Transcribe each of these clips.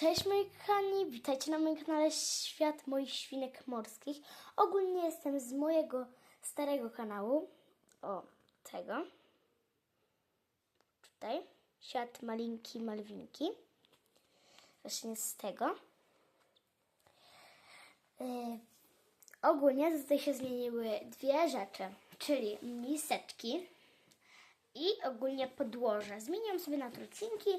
Cześć moi kochani, witajcie na moim kanale Świat Moich Świnek Morskich. Ogólnie jestem z mojego starego kanału, o tego, tutaj, Świat Malinki Malwinki, właśnie z tego. Yy, ogólnie tutaj się zmieniły dwie rzeczy, czyli miseczki i ogólnie podłoże. Zmieniłam sobie na trucinki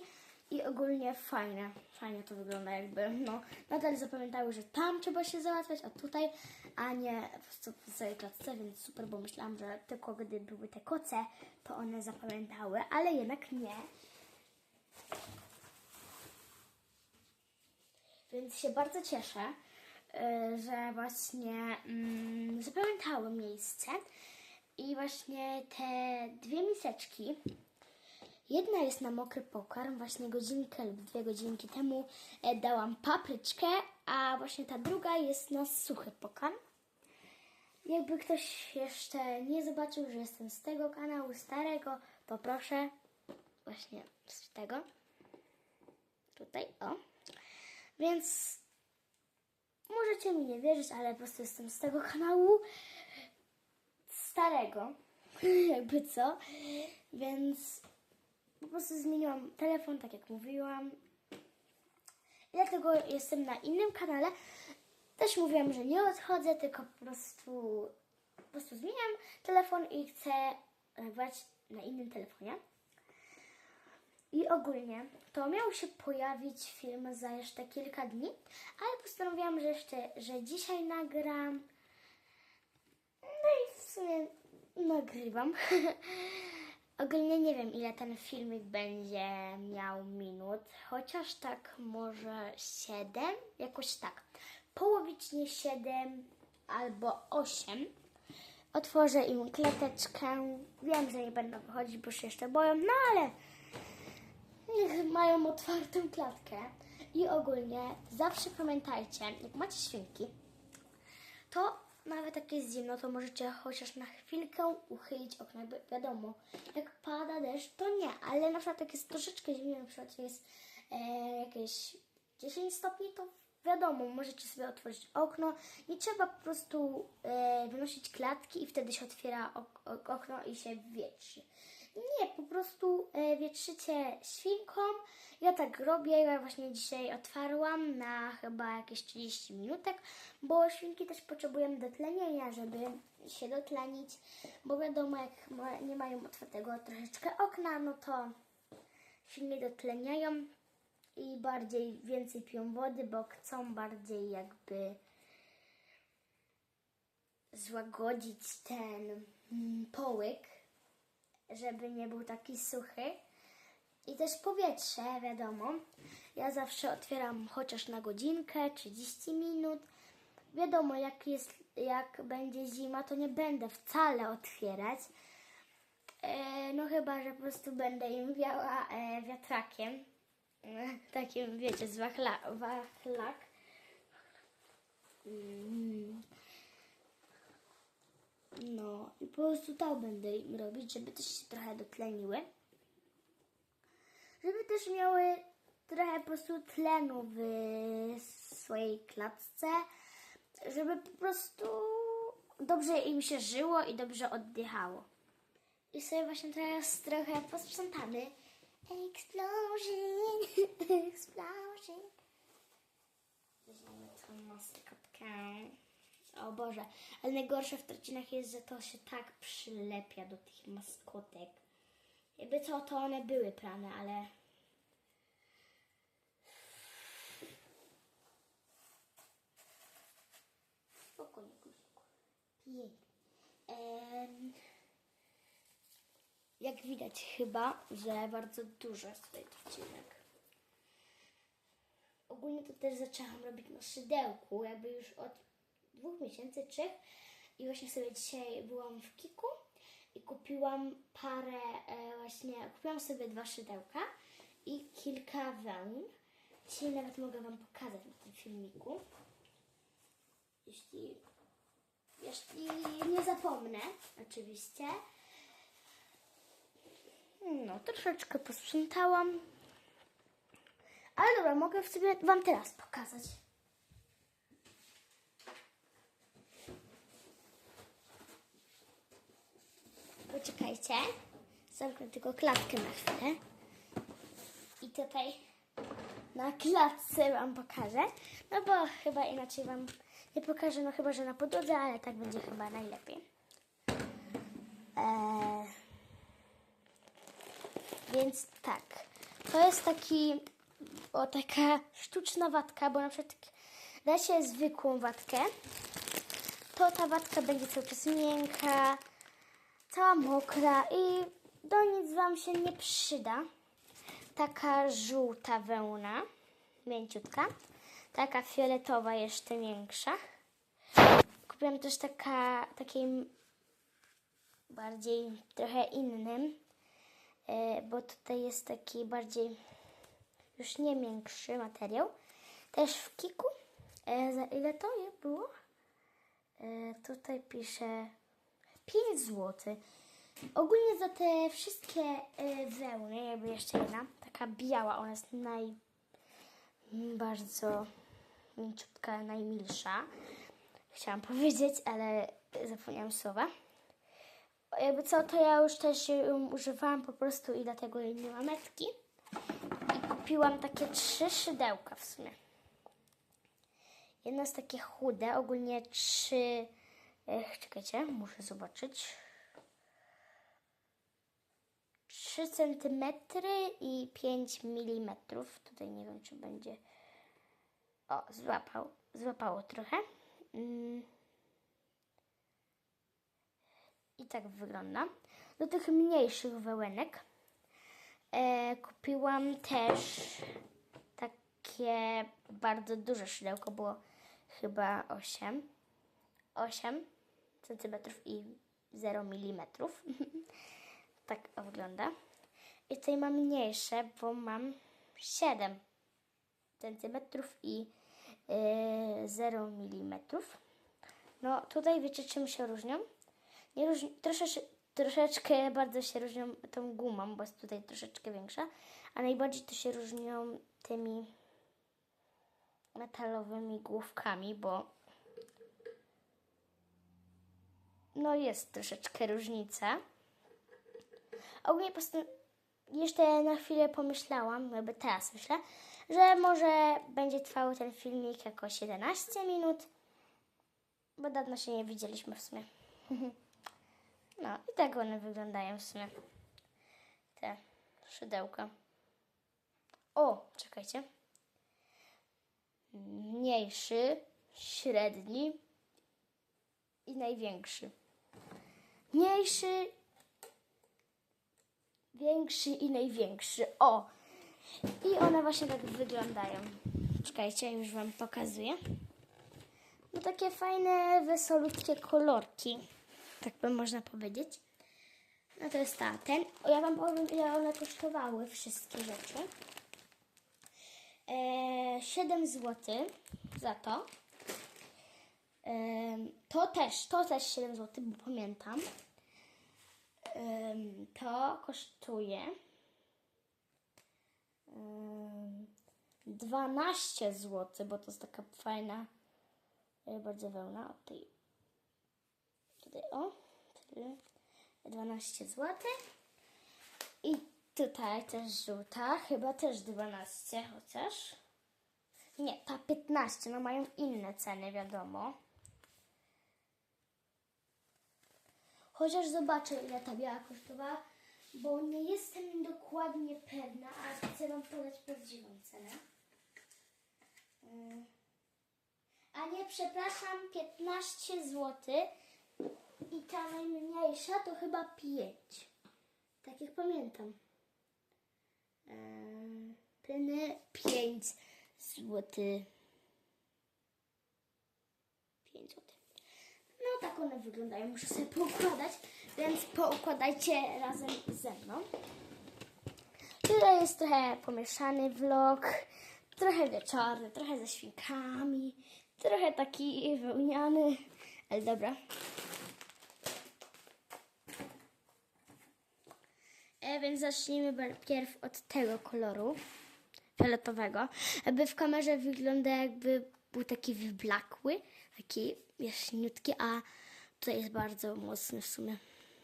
i ogólnie fajne, fajnie to wygląda jakby, no, nadal zapamiętały, że tam trzeba się załatwiać, a tutaj, a nie po prostu w całej klatce, więc super, bo myślałam, że tylko gdy były te koce, to one zapamiętały, ale jednak nie. Więc się bardzo cieszę, y, że właśnie mm, zapamiętały miejsce i właśnie te dwie miseczki Jedna jest na mokry pokarm, właśnie godzinkę lub dwie godzinki temu e, dałam papryczkę, a właśnie ta druga jest na suchy pokarm. Jakby ktoś jeszcze nie zobaczył, że jestem z tego kanału starego, to proszę właśnie z tego. Tutaj, o. Więc możecie mi nie wierzyć, ale po prostu jestem z tego kanału starego, jakby co. Więc po prostu zmieniłam telefon, tak jak mówiłam. I dlatego jestem na innym kanale. Też mówiłam, że nie odchodzę, tylko po prostu, po prostu zmieniam telefon i chcę nagrywać na innym telefonie. I ogólnie to miał się pojawić film za jeszcze kilka dni, ale postanowiłam, że jeszcze, że dzisiaj nagram. No i w sumie nagrywam. Ogólnie nie wiem, ile ten filmik będzie miał minut, chociaż tak może 7, jakoś tak. Połowicznie 7 albo 8. Otworzę im klateczkę. Wiem, że nie będą wychodzić, bo się jeszcze boją, no ale niech mają otwartą klatkę. I ogólnie zawsze pamiętajcie, jak macie świnki, to nawet jak jest zimno, to możecie chociaż na chwilkę uchylić okno, wiadomo, jak pada deszcz, to nie, ale na przykład jak jest troszeczkę zimno, na przykład jest e, jakieś 10 stopni, to wiadomo, możecie sobie otworzyć okno, nie trzeba po prostu e, wynosić klatki i wtedy się otwiera ok okno i się wietrzy. Nie, po prostu e, wietrzycie świnką. Ja tak robię, ja właśnie dzisiaj otwarłam na chyba jakieś 30 minutek, bo świnki też potrzebują dotlenienia, żeby się dotlenić, bo wiadomo, jak nie mają otwartego troszeczkę okna, no to się nie dotleniają i bardziej więcej piją wody, bo chcą bardziej jakby złagodzić ten mm, połyk, żeby nie był taki suchy. I też powietrze, wiadomo. Ja zawsze otwieram chociaż na godzinkę, 30 minut. Wiadomo, jak, jest, jak będzie zima, to nie będę wcale otwierać. E, no chyba, że po prostu będę im wiała e, wiatrakiem. E, takim, wiecie, z wachla, wachlak. Mm. No i po prostu tak będę im robić, żeby też się trochę dotleniły. Żeby też miały trochę po prostu tlenu w swojej klatce. Żeby po prostu dobrze im się żyło i dobrze oddychało. I sobie właśnie teraz trochę posprzątamy. Explosion, explosion. Weźmiemy tą maskotkę. O Boże, ale najgorsze w trocinach jest, że to się tak przylepia do tych maskotek. Jakby co, to one były prane, ale... Spokojnie, guziku. Pięknie. Jak widać chyba, że bardzo dużo jest tutaj trocinek. Ogólnie to też zaczęłam robić na szydełku, jakby już od dwóch miesięcy, trzech. I właśnie sobie dzisiaj byłam w Kiku i kupiłam parę, e, właśnie kupiłam sobie dwa szydełka i kilka wełn. Dzisiaj nawet mogę Wam pokazać na tym filmiku. Jeśli, jeśli nie zapomnę, oczywiście. No, troszeczkę posprzątałam. Ale dobra, mogę sobie Wam teraz pokazać. Poczekajcie. Zamknę tylko klatkę na chwilę. I tutaj na klatce Wam pokażę. No bo chyba inaczej Wam nie pokażę, no chyba, że na podłodze, ale tak będzie chyba najlepiej. Eee, więc tak, to jest taki, o taka sztuczna watka, bo na przykład da się zwykłą watkę, to ta watka będzie cały czas miękka, cała mokra i do nic Wam się nie przyda. Taka żółta wełna, mięciutka, taka fioletowa jeszcze większa. Kupiłam też taka, takiej bardziej trochę innym, e, bo tutaj jest taki bardziej już nie miększy materiał. Też w kiku. E, za ile to było? E, tutaj pisze 5 zł. Ogólnie za te wszystkie e, wełny, jakby jeszcze jedna, taka biała, ona jest naj bardzo mięciutka, najmilsza. Chciałam powiedzieć, ale zapomniałam słowa. Jakby co, to ja już też ją używałam po prostu i dlatego jej nie ma metki. I kupiłam takie trzy szydełka w sumie. Jedno jest takie chude, ogólnie trzy... Ech, czekajcie, muszę zobaczyć. 3 cm i 5 mm. Tutaj nie wiem, czy będzie. O, złapał, złapało trochę. Mm. I tak wygląda. Do tych mniejszych wełenek e, kupiłam też takie bardzo duże szydełko, było chyba 8. 8 cm i 0 mm. tak wygląda. I tutaj mam mniejsze, bo mam 7 centymetrów i yy, 0 milimetrów. No tutaj wiecie czym się różnią? Nie różni, troszeczkę, troszeczkę bardzo się różnią tą gumą, bo jest tutaj troszeczkę większa, a najbardziej to się różnią tymi metalowymi główkami, bo no jest troszeczkę różnica. Ogólnie jeszcze na chwilę pomyślałam, jakby teraz myślę, że może będzie trwał ten filmik jakoś 11 minut, bo dawno się nie widzieliśmy w sumie. No i tak one wyglądają w sumie. Te szydełka. O, czekajcie. Mniejszy, średni i największy. Mniejszy, większy i największy. O! I one właśnie tak wyglądają. Czekajcie, już Wam pokazuję. No takie fajne, wesolutkie kolorki. Tak by można powiedzieć. No to jest ta, ten. O, ja Wam powiem, ile one kosztowały, wszystkie rzeczy. E, 7 zł za to. To też, to też 7 zł, bo pamiętam. To kosztuje em, 12 zł, bo to jest taka fajna, e, bardzo wełna. O tej, tutaj, o, tyle. 12 zł. I tutaj też żółta, chyba też 12, chociaż. Nie, ta 15, no mają inne ceny, wiadomo. Chociaż zobaczę, ile ta biała kosztowała, bo nie jestem dokładnie pewna, a chcę Wam podać prawdziwą cenę. Ym. A nie, przepraszam, 15 zł. I ta najmniejsza to chyba 5. Tak jak pamiętam. Peny 5 zł. 5 zł. No tak one wyglądają. Muszę sobie poukładać, więc poukładajcie razem ze mną. Tutaj jest trochę pomieszany vlog, trochę wieczorny, trochę ze świnkami, trochę taki wełniany, ale dobra. E, więc zacznijmy pierw od tego koloru. fioletowego. Jakby w kamerze wygląda jakby był taki wyblakły, taki jaśniutki, a tutaj jest bardzo mocny w sumie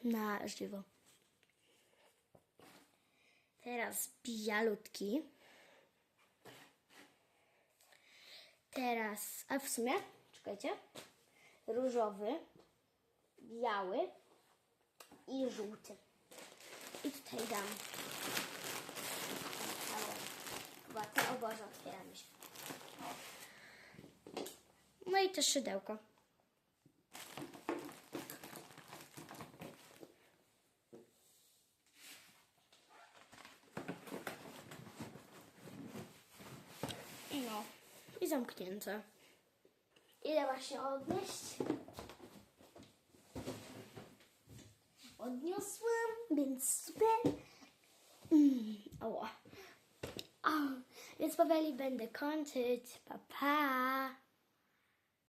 na żywo. Teraz bialutki. Teraz, a w sumie, czekajcie, różowy, biały i żółty. I tutaj dam. Chyba te obozy otwieramy się. No i też szydełko. No i zamknięte. Ile właśnie odnieść? Odniosłam, więc super. Mm, ała. A, więc powoli będę kończyć. Pa, pa.